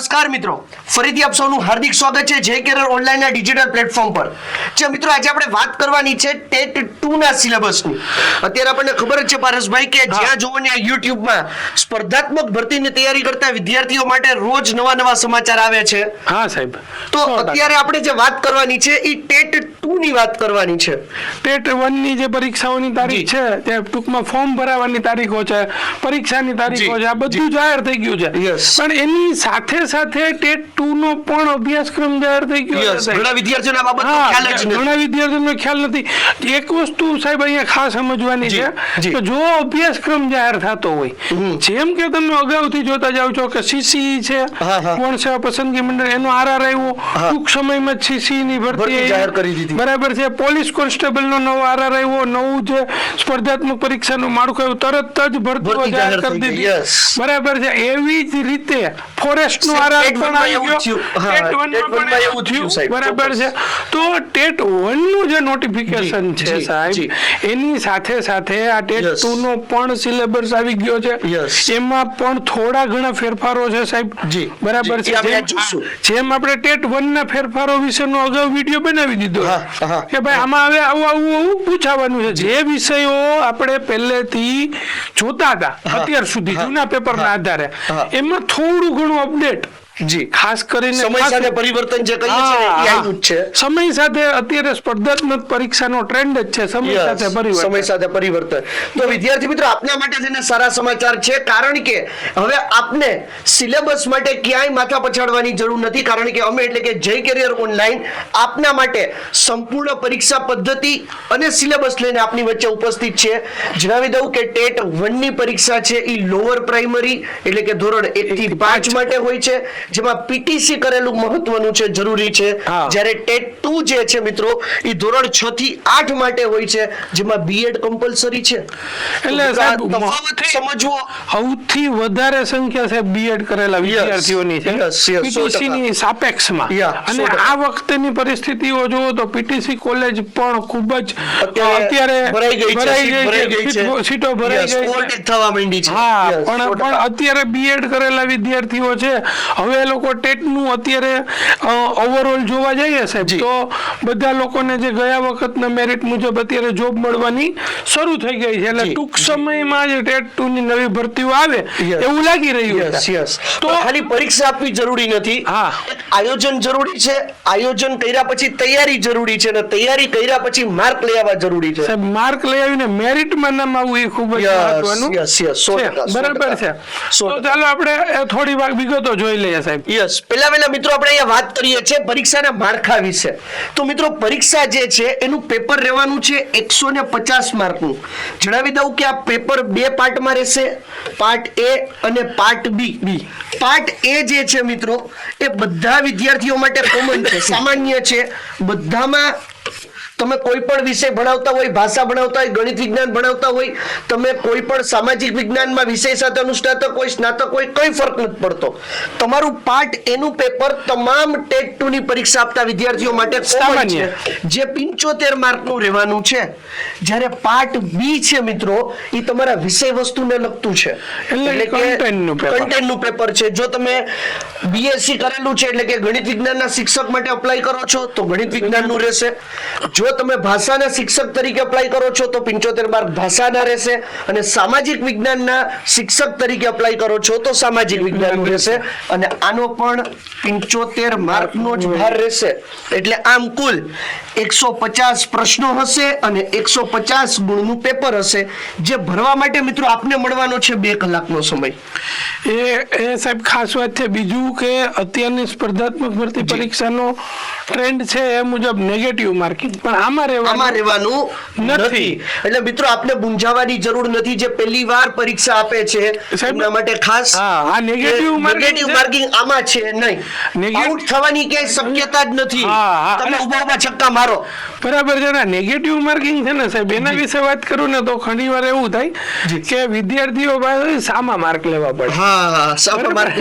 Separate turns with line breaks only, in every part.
નમસ્કાર મિત્રો. ફરીથી આપ સૌનું હાર્દિક સ્વાગત છે જે ઓનલાઈન ઓનલાઈનના ડિજિટલ પ્લેટફોર્મ પર. જે મિત્રો આજે આપણે વાત કરવાની છે ટેટ ટુ ના સિલેબસની. અત્યારે આપણને ખબર જ છે પારસભાઈ કે જ્યાં જોવો ને યુટ્યુબમાં સ્પર્ધાત્મક ભરતીની તૈયારી કરતા વિદ્યાર્થીઓ માટે રોજ નવા નવા સમાચાર આવે છે.
હા સાહેબ.
તો અત્યારે આપણે જે વાત કરવાની છે એ ટેટ ટુ ની વાત કરવાની છે.
ટેટ વનની જે પરીક્ષાઓની તારીખ છે તે ટૂંકમાં ફોર્મ ભરાવાની તારીખો છે પરીક્ષાની તારીખો છે આ બધું જાહેર થઈ ગયું છે. પણ એની સાથે સાથે ટેટ ટુ નો પણ અભ્યાસક્રમ જાહેર થઈ ગયો છે.
ઘણા વિદ્યાર્થીઓને આ ખ્યાલ નથી.
ઘણા વિદ્યાર્થીઓને ખ્યાલ નથી. એક વસ્તુ સાહેબ અહીંયા ખાસ સમજવાની છે કે જો અભ્યાસક્રમ જાહેર થતો હોય જેમ કે તમે અગાઉથી જોતા જાવ છો કે સીસી છે
હા, હા.
કોણ સેવા પસંદગી મંડળ એનો આરઆર આવ્યો ટૂંક સમયમાં જ સીસી ની
ભરતી
ભરતી
જાહેર કરી દીધી.
બરાબર છે. પોલીસ કોન્સ્ટેબલનો નવો આરઆર આવ્યો નવું જે સ્પર્ધાત્મક પરીક્ષાનું માળખું આવ્યું. તરત જ ભરતીઓ જાહેર કરી દીધી. બરાબર છે. એવી જ રીતે ફોરેસ્ટનું
સાહેબ,
આરઆર પણ આવી ગયો બરાબર છે. તો ટેટ વનનું જે નોટિફિકેશન છે સાહેબ એની સાથે સાથે આ ટેટ ટુ નો પણ સિલેબસ આવી ગયો છે. એમાં પણ થોડા ઘણા ફેરફારો છે સાહેબ.
જી,
બરાબર છે. જેમ- આપણે ટેટ વન ના ફેરફારો વિશેનો અગાઉ વીડિયો બનાવી દીધો. કે ભાઈ આમાં હવે આવું આવું આવું પૂછાવાનું છે. જે વિષયો આપણે પહેલેથી જોતા હતા અત્યાર સુધી જૂના પેપરના આધારે એમાં થોડું ઘણું અપડેટ
જી.
ખાસ કરીને
સમય સાથે પરિવર્તન જે કહીએ છીએ એ જ છે.
સમય સાથે અત્યારે સ્પર્ધાત્મક પરીક્ષાનો ટ્રેન્ડ જ છે સમય સાથે પરિવર્તન.
સમય સાથે પરિવર્તન. તો વિદ્યાર્થી મિત્રો આપના માટે તેને સારા સમાચાર છે કારણ કે હવે આપને સિલેબસ માટે ક્યાંય માથા પછાડવાની જરૂર નથી કારણ કે અમે એટલે કે જય કેરિયર ઓનલાઈન આપના માટે સંપૂર્ણ પરીક્ષા પદ્ધતિ અને સિલેબસ લઈને આપની વચ્ચે ઉપસ્થિત છે. જણાવી દઉં કે ટેટ વનની પરીક્ષા છે એ લોઅર પ્રાઇમરી એટલે કે ધોરણ એક થી પાંચ. માટે હોય છે. જેમાં પીટીસી કરેલું મહત્વનું છે જરૂરી છે. જ્યારે ટેટ ટુ જે છે મિત્રો એ ધોરણ છ થી આઠ માટે હોય છે જેમાં બીએડ કમ્પલસરી છે.
એટલે
સમજવો.
સૌથી વધારે સંખ્યા છે બીએડ કરેલા વિદ્યાર્થીઓની છે.
Yes, yes, સો
પીટીસી ની સાપેક્ષમાં. અને આ વખતેની પરિસ્થિતિઓ જુઓ તો પીટીસી કોલેજ પણ ખૂબ જ
અત્યારે ભરાઈ ગઈ છે
ભરાઈ ગઈ
ગઈ
છે
છે.
સીટો- ભરાઈ ગઈ છે.
થવા માંડી છે.
હા પણ પણ અત્યારે બીએડ કરેલા વિદ્યાર્થીઓ છે. હવે એ લોકો ટેટનું અત્યારે ઓવરઓલ જોવા જઈએ સાહેબ તો બધા લોકોને જે ગયા વખતના મેરિટ મુજબ અત્યારે જોબ મળવાની શરૂ થઈ ગઈ છે. એટલે ટૂંક સમયમાં જ ટેટ ટુ ની નવી ભરતીઓ આવે એવું લાગી રહ્યું છે. તો
ખાલી પરીક્ષા આપવી જરૂરી નથી.
હા.
આયોજન જરૂરી છે આયોજન કર્યા પછી તૈયારી જરૂરી છે અને તૈયારી કર્યા પછી માર્ક લઈ આવવા જરૂરી છે.
સાહેબ માર્ક લઈ આવીને મેરિટમાં નામ આવવું એ ખૂબ જ મહત્વનું. બરાબર છે. તો ચાલો આપણે થોડી વાર વિગતો જોઈ લઈએ. સાહેબ?
યસ પેલા પેલા મિત્રો આપણે અહીંયા વાત કરીએ છીએ પરીક્ષાના માળખા વિશે. તો મિત્રો, પરીક્ષા જે છે, એનું પેપર રહેવાનું છે એકસો ને પચાસ માર્કનું. જણાવી દઉં કે આ પેપર બે પાર્ટમાં રહેશે. પાર્ટ એ અને પાર્ટ બી. બી. પાર્ટ એ જે છે મિત્રો, એ બધા વિદ્યાર્થીઓ માટે કોમન છે. સામાન્ય છે. બધામાં તમે કોઈ પણ વિષય ભણાવતા હોય ભાષા ભણાવતા હોય ગણિત વિજ્ઞાન ભણાવતા હોય તમે કોઈ પણ સામાજિક વિજ્ઞાનમાં વિષય સાથે અનુસ્નાતક હોય સ્નાતક હોય કઈ ફરક નથી પડતો. તમારું પાઠ એનું પેપર તમામ ટેટ ટુ ની પરીક્ષા આપતા વિદ્યાર્થીઓ માટે
સામાન્ય.
જે 75 માર્કનું રહેવાનું છે. જ્યારે પાઠ બી છે મિત્રો એ તમારા વિષય વસ્તુને લગતું છે.
એટલે contentનું paper.
કન્ટેન્ટનું પેપર છે. જો તમે બીએસસી કરેલું છે એટલે કે ગણિત વિજ્ઞાનના શિક્ષક માટે અપ્લાય કરો છો તો ગણિત વિજ્ઞાનનું રહેશે. જો તમે ભાષાના શિક્ષક તરીકે અપ્લાય કરો છો તો 75 માર્ક ભાષાના રહેશે અને સામાજિક વિજ્ઞાનના શિક્ષક તરીકે અપ્લાય કરો છો તો સામાજિક વિજ્ઞાન રહેશે. અને આનો પણ 75 માર્કનો જ ભાર રહેશે. એટલે આમ કુલ 150 પ્રશ્નો હશે અને 150 ગુણનું પેપર હશે જે ભરવા માટે મિત્રો આપને મળવાનો છે બે કલાકનો સમય.
એ એ સાહેબ ખાસ વાત છે. બીજું કે અત્યારની સ્પર્ધાત્મક ભરતી પરીક્ષાનો ટ્રેન્ડ છે એ મુજબ નેગેટિવ માર્કિંગ પણ આમાં રહેવાનું નથી.
એટલે મિત્રો આપને મૂંઝાવાની જરૂર નથી જે પહેલી વાર પરીક્ષા આપે છે. એમના માટે ખાસ
આ
નેગેટિવ
નેગેટિવ
માર્કિંગ આમાં છે નહીં. આઉટ થવાની ક્યાંય શક્યતા જ નથી. તમે
અને-
ઊભા ઊભા છક્કા મારો.
બરાબર છે ને નેગેટિવ માર્કિંગ છે ને સાહેબ એના વિશે વાત કરું ને તો ઘણી વાર એવું થાય કે વિદ્યાર્થીઓ પાસે સામા માર્ક લેવા પડે.
હા સામા માર્ક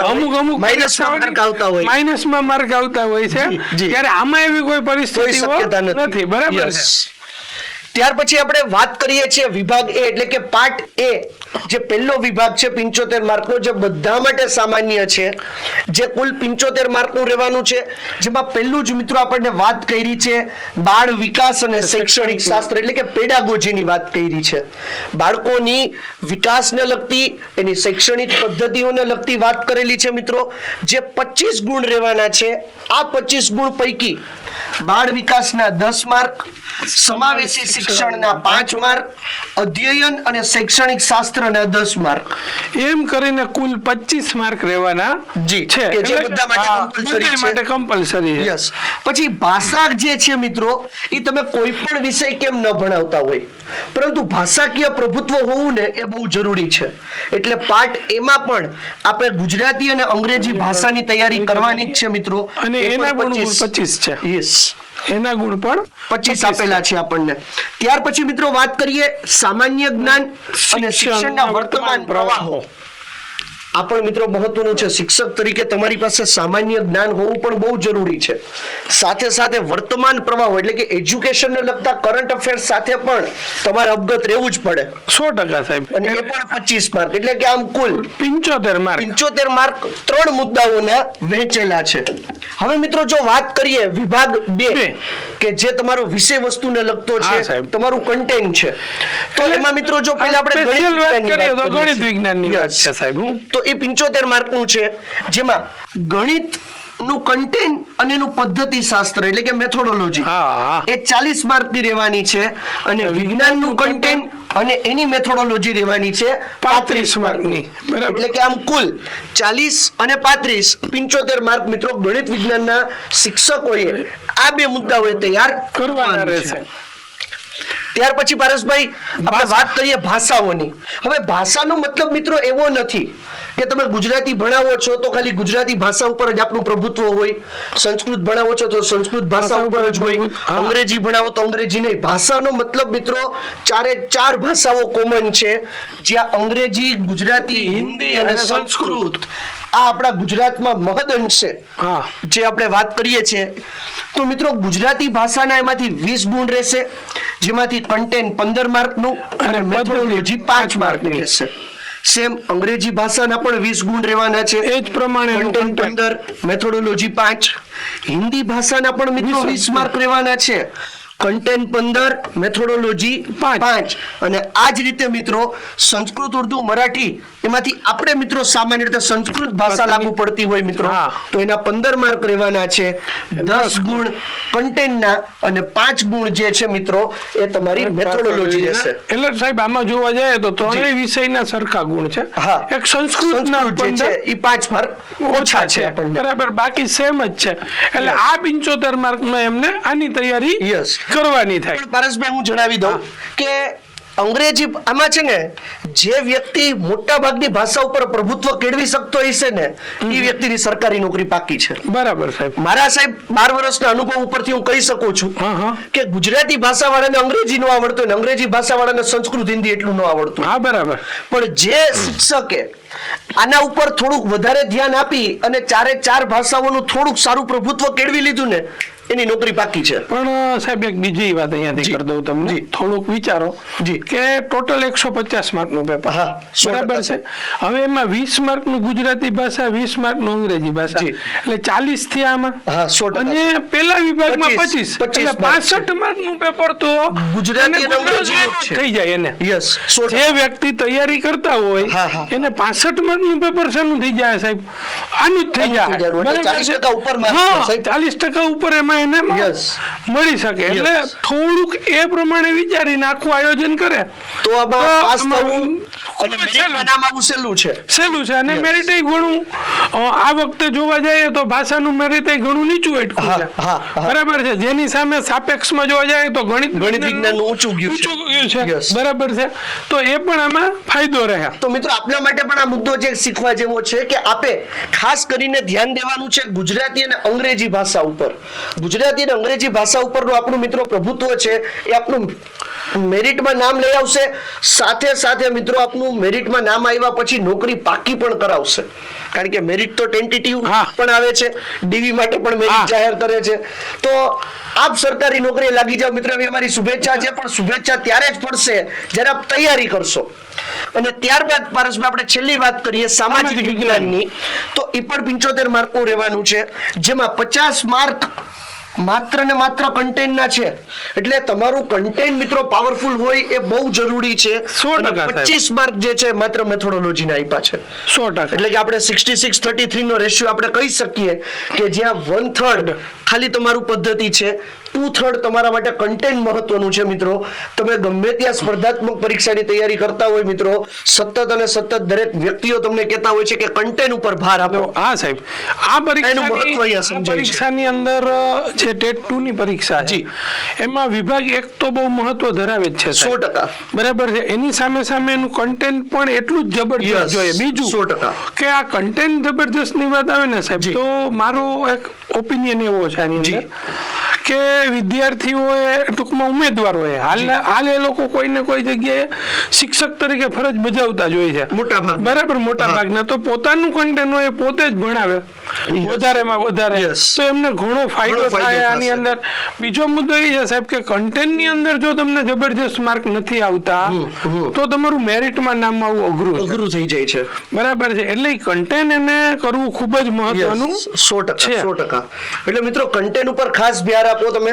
અમુક અમુક
માઇનસ માર્ક આવતા હોય.
માઇનસમાં માર્ક આવતા હોય છે. ત્યારે આમાં એવી કોઈ પરિસ્થિતિ
હોય નથી
બરાબર છે.
ત્યાર પછી આપણે વાત કરીએ છીએ વિભાગ એ એટલે કે પાર્ટ એ જે પહેલો વિભાગ છે પિંચોતેર માર્કનો જે બધા માટે સામાન્ય છે જે કુલ પિંચોતેર માર્કનું રહેવાનું છે જેમાં પહેલું જ મિત્રો આપણને વાત કરી છે બાળ વિકાસ અને શૈક્ષણિક શાસ્ત્ર એટલે કે પેડાગોજીની વાત કરી છે. બાળકોની વિકાસને લગતી એની શૈક્ષણિક પદ્ધતિઓને લગતી વાત કરેલી છે મિત્રો જે પચીસ ગુણ રહેવાના છે. આ પચીસ ગુણ પૈકી બાળ વિકાસના દસ માર્ક સમાવેશી શિક્ષણના પાંચ માર્ક અધ્યયન અને શૈક્ષણિક શાસ્ત્રના દસ માર્ક.
એમ કરીને કુલ 25 માર્ક રહેવાના
જી,
છે.
જે બધા માટે
કમ્પલસરી
છે. યસ પછી ભાષા જે છે મિત્રો એ તમે કોઈ પણ વિષય કેમ ન ભણાવતા હોય? પરંતુ ભાષાકીય પ્રભુત્વ હોવું ને એ બહુ જરૂરી છે. એટલે પાઠ એમાં પણ આપણે ગુજરાતી અને અંગ્રેજી ભાષાની તૈયારી કરવાની જ છે મિત્રો.
અને
એના પણ
એના ગુણ
25
25 છે.
યસ
એના ગુણ પણ
પચીસ આપેલા છે આપણને. ત્યાર પછી મિત્રો વાત કરીએ સામાન્ય જ્ઞાન અને
શિક્ષણના
શિક્ષણના વર્તમાન પ્રવાહો. આ પણ મિત્રો મહત્વનું છે. શિક્ષક તરીકે તમારી પાસે સામાન્ય જ્ઞાન હોવું પણ બહુ જરૂરી છે. સાથે સાથે વર્તમાન પ્રવાહ એટલે કે એજ્યુકેશનને લગતા કરંટ અફેર્સ સાથે પણ તમારે અવગત રહેવું જ પડે.
સો ટકા સાહેબ.
અને એ પણ પચીસ માર્ક એટલે કે આમ કુલ
પિંચોતેર માર્ક
પંચોતેર માર્ક ત્રણ મુદ્દાઓના વહેંચેલા છે. હવે મિત્રો જો વાત કરીએ વિભાગ બે. કે જે તમારો વિષય વસ્તુને લગતો છે. તમારું કન્ટેન્ટ છે. તો એમાં મિત્રો જો પહેલા આપણે ગણિત વિજ્ઞાનની
ગણિત વિજ્ઞાનની વાત છે સાહેબ હું.
તો એ પંચોતેર માર્કનું છે જેમાં ગણિતનું કન્ટેન્ટ અને એનું પદ્ધતિ શાસ્ત્ર એટલે કે મેથોડોલોજી. એ ચાલીસ માર્કની રહેવાની છે અને વિજ્ઞાનનું કન્ટેન્ટ અને એની મેથોડોલોજી રહેવાની છે
35 માર્કની. ની
એટલે કે આમ કુલ ચાલીસ અને પાંત્રીસ પિંચોતેર માર્ક મિત્રો ગણિત વિજ્ઞાનના શિક્ષકોએ આ બે મુદ્દાઓએ તૈયાર
કરવાના રહેશે
ત્યાર પછી પારસભાઈ આપણે વાત કરીએ ભાષાઓની. હવે ભાષાનો મતલબ મિત્રો એવો નથી કે તમે ગુજરાતી ભણાવો છો તો ખાલી ગુજરાતી ભાષા ઉપર જ આપણું પ્રભુત્વ હોય. સંસ્કૃત ભણાવો છો તો સંસ્કૃત ભાષા ઉપર જ હોય. અંગ્રેજી ભણાવો તો અંગ્રેજી નહીં. ભાષાનો મતલબ મિત્રો ચારે ચાર ભાષાઓ કોમન છે. જ્યાં અંગ્રેજી ગુજરાતી હિન્દી અને સંસ્કૃત આ આપણા ગુજરાતમાં મહદઅંશે
હા.
જે આપણે વાત કરીએ છીએ. તો મિત્રો ગુજરાતી ભાષાના એમાંથી વીસ ગુણ રહેશે જેમાંથી કન્ટેન્ટ પંદર માર્કનું અને મેથોડોલોજી પાંચ માર્કની રહેશે. સેમ અંગ્રેજી ભાષાના પણ વીસ ગુણ રહેવાના છે.
એ જ પ્રમાણે
કન્ટેન્ટ પંદર મેથોડોલોજી પાંચ. હિન્દી ભાષાના પણ મિત્રો
વીસ
માર્ક રહેવાના છે. કન્ટેન્ટ પંદર મેથોડોલોજી
પાંચ.
અને આ જ રીતે મિત્રો સંસ્કૃત ઉર્દુ મરાઠી એમાંથી આપણે મિત્રો સામાન્ય રીતે સંસ્કૃત ભાષા લાગુ પડતી હોય મિત્રો. તો એના પંદર માર્ક રહેવાના છે. દસ ગુણ કન્ટેન્ટના અને પાંચ ગુણ જે છે મિત્રો એ તમારી મેથોડોલોજી રહેશે.
એટલે સાહેબ આમાં જોવા જાય તો ત્રણેય વિષયના સરખા ગુણ છે.
હા.
એક સંસ્કૃતના
જે છે એ પાંચ માર્ક ઓછા છે.
બરાબર બાકી સેમ જ છે. એટલે આ પિંચોતેર માર્કમાં એમને આની તૈયારી
Yes.
કરવાની થાય.
પણ પારસભાઈ હું જણાવી દઉં કે અંગ્રેજી આમાં છે ને જે વ્યક્તિ મોટા ભાગની ભાષા ઉપર પ્રભુત્વ કેળવી શકતો હશે ને એ વ્યક્તિની સરકારી નોકરી પાકી છે.
બરાબર સાહેબ.
મારા સાહેબ બાર વર્ષના અનુભવ ઉપરથી હું કહી શકું છું. કે ગુજરાતી ભાષા વાળાને અંગ્રેજી નો આવડતું ને અંગ્રેજી ભાષા વાળાને સંસ્કૃત હિન્દી એટલું ન આવડતું.
હા બરાબર.
પણ જે શિક્ષકે આના ઉપર થોડુંક વધારે ધ્યાન આપી અને ચારે ચાર ભાષાઓનું થોડુંક સારું પ્રભુત્વ કેળવી લીધું ને એની નોકરી પાકી છે.
પણ સાહેબ એક બીજી વાત અહીંયાથી કરી દઉં તમને. થોડુંક વિચારો
જી.
કે ટોટલ એકસો પચાસ માર્કનું પેપર.
હા,
બરાબર છે? હવે એમાં વીસ માર્કનું ગુજરાતી ભાષા વીસ માર્કનું અંગ્રેજી ભાષા. એટલે ચાલીસથી આમાં. અને પેલા વિભાગમાં
પચીસ,
એટલે. પાસઠ માર્કનું પેપર તો
ગુજરાતી.
થઈ જાય એને.
યસ
જે વ્યક્તિ તૈયારી કરતા હોય. એને પાસઠ માર્કનું પેપર શેનું થઈ જાય સાહેબ. આનું જ થઈ જાય.
જાય. એટલે 40% ઉપર mark છે,
હા
સાહેબ.
ચાલીસ ટકા ઉપર એમાં એને મળી શકે. એટલે થોડુંક એ પ્રમાણે વિચારીને આખું આયોજન કરે.
તો પાસ થવું સહેલું છે.
સહેલું છે. અને. મેરિટ ઘણું આ વખતે જોવા જઈએ તો ભાષાનું મેરિટ ઘણું નીચું એટકું છે. બરાબર છે. જેની સામે સાપેક્ષમાં જોવા જાય તો ગણિત
ગણિત વિજ્ઞાન ઊંચું ગયું છે.
ઊંચું ગયું છે. બરાબર છે. તો એ પણ આમાં ફાયદો રહે
તો મિત્રો આપના માટે પણ આ મુદ્દો જે શીખવા જેવો છે કે આપે ખાસ કરીને ધ્યાન દેવાનું છે ગુજરાતી અને અંગ્રેજી ભાષા ઉપર. ગુજરાતી અને અંગ્રેજી ભાષા ઉપરનું આપણું મિત્રો પ્રભુત્વ છે એ આપણું મેરિટમાં નામ લઈ આવશે. સાથે સાથે મિત્રો આપનું મેરિટમાં નામ આવ્યા પછી નોકરી પાકી પણ કરાવશે. કારણ કે મેરિટ તો ટેન્ટેટિવ પણ આવે છે. ડીવી માટે પણ મેરિટ જાહેર કરે છે. તો આપ સરકારી નોકરીએ લાગી જાવ મિત્ર અમારી શુભેચ્છા છે પણ શુભેચ્છા ત્યારે જ પડશે જ્યારે આપ તૈયારી કરશો. અને ત્યારબાદ પારસભાઈ આપણે છેલ્લી વાત કરીએ સામાજિક
સામાજિક
વિજ્ઞાનની. તો એ પણ પંચોતેર માર્કનું રહેવાનું છે જેમાં પચાસ માર્ક માત્ર ને માત્ર કન્ટેન્ટના છે. એટલે તમારું કન્ટેન્ટ મિત્રો પાવરફુલ હોય એ બહુ જરૂરી છે.
સો ટકા,
પચીસ માર્ક જે છે માત્ર મેથોડોલોજીને આપ્યા છે.
સો ટકા.
એટલે કે આપણે સિક્સટી સિક્સ થર્ટી થ્રી નો રેશિયો આપણે કહી શકીએ કે જ્યાં વન થર્ડ ખાલી તમારું પદ્ધતિ છે. ટુ થર્ડ તમારા માટે કન્ટેન્ટ મહત્વનું છે મિત્રો. તમે ગમે ત્યાં સ્પર્ધાત્મક પરીક્ષાની તૈયારી કરતા હોય મિત્રો સતત અને સતત દરેક વ્યક્તિઓ તમને કહેતા હોય છે કે કન્ટેન્ટ ઉપર ભાર આપો.
હા સાહેબ. આ પરીક્ષાની પરીક્ષાની અંદર જે ટેટ ટુ ની પરીક્ષા
જી.
એમાં વિભાગ એક તો બહુ મહત્વ ધરાવે છે
સો ટકા.
બરાબર છે. એની સામે સામે એનું કન્ટેન્ટ પણ એટલું જ જબરજસ્ત જોઈએ. બીજું
સો ટકા.
કે આ કન્ટેન્ટ જબરજસ્તની વાત આવે ને સાહેબ તો મારો એક ઓપિનિયન એવો છે આની અંદર. કે વિદ્યાર્થીઓએ ટૂંકમાં ઉમેદવારોએ હાલ હાલ એ લોકો કોઈ ને કોઈ જગ્યાએ શિક્ષક તરીકે ફરજ બજાવતા જ હોય છે.
મોટા ભાગ
બરાબર? મોટા ભાગના તો પોતાનું કન્ટેન્ટ હોય પોતે જ ભણાવે. વધારેમાં વધારે. તો એમને ઘણો ફાયદો થાય આની અંદર. બીજો મુદ્દો એ છે સાહેબ કે કન્ટેન્ટની અંદર જો તમને જબરજસ્ત માર્ક નથી આવતા તો તમારું મેરિટમાં નામ આવવું અઘરું
અઘરું થઈ જાય છે.
બરાબર છે. એટલે કન્ટેન્ટ એને કરવું ખૂબ જ મહત્વનું
સો ટકા
છે.
સો ટકા. એટલે મિત્રો કન્ટેન્ટ ઉપર ખાસ ધ્યાન આપો તમે.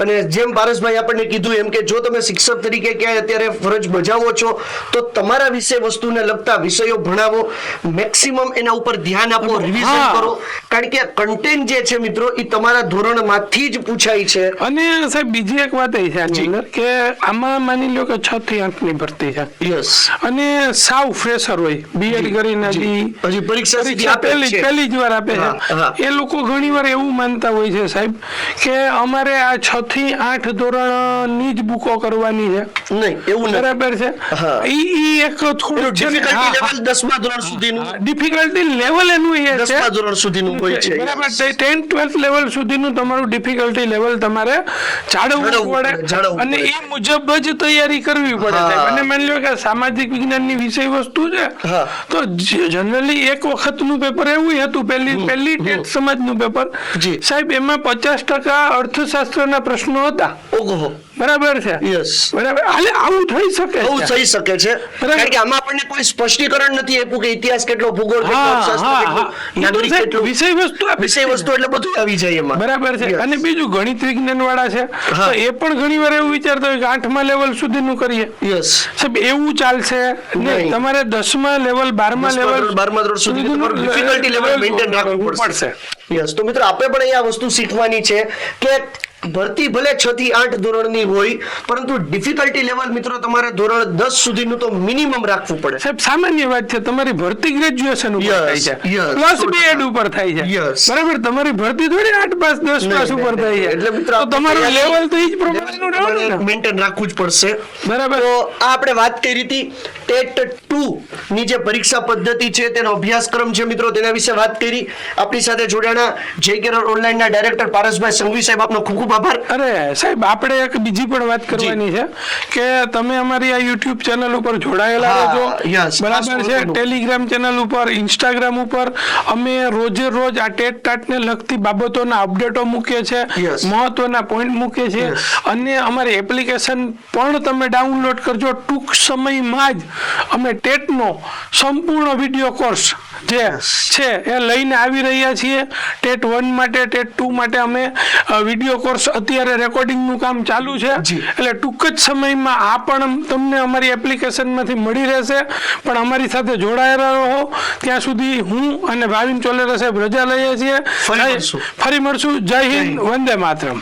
અને જેમ પારસભાઈ આપણને કીધું એમ કે જો તમે શિક્ષક તરીકે ક્યાંય અત્યારે ફરજ બજાવો છો તો તમારા વિષય વસ્તુને લગતા વિષયો ભણાવો. મેક્સિમમ એના ઉપર ધ્યાન આપો રિવિઝન કરો. કારણ કે કન્ટેન્ટ જે છે મિત્રો એ તમારા ધોરણમાંથી જ પૂછાય છે.
અને સાહેબ બીજી એક વાત એ છે આની અંદર કે આમાં માની લો કે છ થી આઠની ભરતી છે.
યસ
અને સાવ ફ્રેશર હોય બીએડ કરીને હજી
હજી પરીક્ષા સીધી
પહેલી પહેલી જ વાર આપે. છે. એ લોકો ઘણી વાર એવું માનતા હોય છે સાહેબ કે અમારે આ છ થી આઠ ધોરણની જ બુકો કરવાની છે.
નહીં એવું
બરાબર છે. ઈ એક થોડું
ડિફિકલ્ટી લેવલ દસમા ધોરણ સુધીનું.
ડિફિકલ્ટી લેવલ એનું એ છે
ધોરણ સુધીનું હોય છે
બરાબર ટેન ટ્વેલ્થ લેવલ સુધીનું તમારું ડિફિકલ્ટી લેવલ તમારે જાળવવું
પડે,
અને એ મુજબ જ તૈયારી કરવી પડે અને માની લો કે સામાજિક વિજ્ઞાનની વિષય વસ્તુ છે તો જનરલી એક વખતનું પેપર એવું હતું પહેલી પહેલી ટેટ સમાજનું પેપર સાહેબ એમાં પચાસ ટકા અર્થશાસ્ત્રના પ્રશ્નો હતા.
ઓહો
બરાબર છે?
યસ
બરાબર. હાલે આવું થઈ શકે આવું.
થઈ શકે છે. કારણ કે આમાં આપણને કોઈ સ્પષ્ટીકરણ નથી આપ્યું કે ઇતિહાસ કેટલો ભૂગોળ કેટલો અર્થશાસ્ત્ર
હા
નાગરિક કેટલું
વિષય વસ્તુ
વિષય વસ્તુ એટલે બધું આવી જાય એમાં.
બરાબર છે. અને બીજું ગણિત વિજ્ઞાન વાળા છે તો એ પણ ઘણી વાર એવું વિચારતા હોય કે આઠમા લેવલ સુધીનું કરીએ.
યસ
સાહેબ એવું ચાલશે નહીં. તમારે દસમા લેવલ બારમા લેવલ
બારમા ધોરણ સુધી ડિફિકલ્ટી લેવલ મેન્ટેન રાખવું પડશે. યસ તો મિત્રો આપણે પણ અહીંયા વસ્તુ શીખવાની છે કે ભરતી ભલે છ થી આઠ ધોરણની હોય પરંતુ ડિફિકલ્ટી લેવલ મિત્રો તમારે ધોરણ દસ સુધીનું તો મિનિમમ રાખવું પડે.
સાહેબ સામાન્ય વાત છે તમારી ભરતી ગ્રેજ્યુએશન ઉપર થાય છે. પ્લસ બી
એડ
ઉપર થાય છે. બરાબર તમારી ભરતી થોડી આઠ પાસ દસ પાસ ઉપર થાય છે.
એટલે મિત્રો
તમારું લેવલ તો એ જ પ્રમાણેનું રહેવાનું ને.
મેન્ટેન રાખવું જ પડશે.
બરાબર.
તો આ આપણે વાત કરી હતી ટેટ ટુ ની જે પરીક્ષા પદ્ધતિ છે તેનો અભ્યાસક્રમ છે મિત્રો તેના વિશે વાત કરી. આપણી સાથે જોડાણા જે કેરળ ઓનલાઈનના ડાયરેક્ટર પારસભાઈ સંઘવી સાહેબ આપનો ખૂબ ખૂબ આભાર
અરે સાહેબ આપણે એક બીજી પણ વાત કરવાની છે કે તમે અમારી આ યુટ્યુબ ચેનલ ઉપર જોડાયેલા
ખાસ
બરાબર છે. ટેલિગ્રામ ચેનલ ઉપર ઇન્સ્ટાગ્રામ ઉપર અમે રોજે રોજ આ ટેટ ટાટને લગતી બાબતોના અપડેટો મૂકીએ છીએ. મહત્વના પોઈન્ટ મૂકીએ છીએ. અને અમારી એપ્લિકેશન પણ તમે ડાઉનલોડ કરજો ટૂંક સમયમાં જ. અમે ટેટનો સંપૂર્ણ વીડિયો કોર્સ જે છે એ લઈને આવી રહ્યા છીએ. ટેટ વન માટે ટેટ ટુ માટે અમે વીડિયો કોર્સ અત્યારે રેકોર્ડિંગનું કામ ચાલુ છે. એટલે ટૂંક જ સમયમાં આ પણ તમને અમારી એપ્લિકેશનમાંથી મળી રહેશે. પણ અમારી સાથે જોડાયેલા રહો. ત્યાં સુધી હું અને ભાવિન ચોલેરા સાહેબ રજા લઈએ છીએ. ફરી મળશું. જય હિન્દ વંદે માતરમ.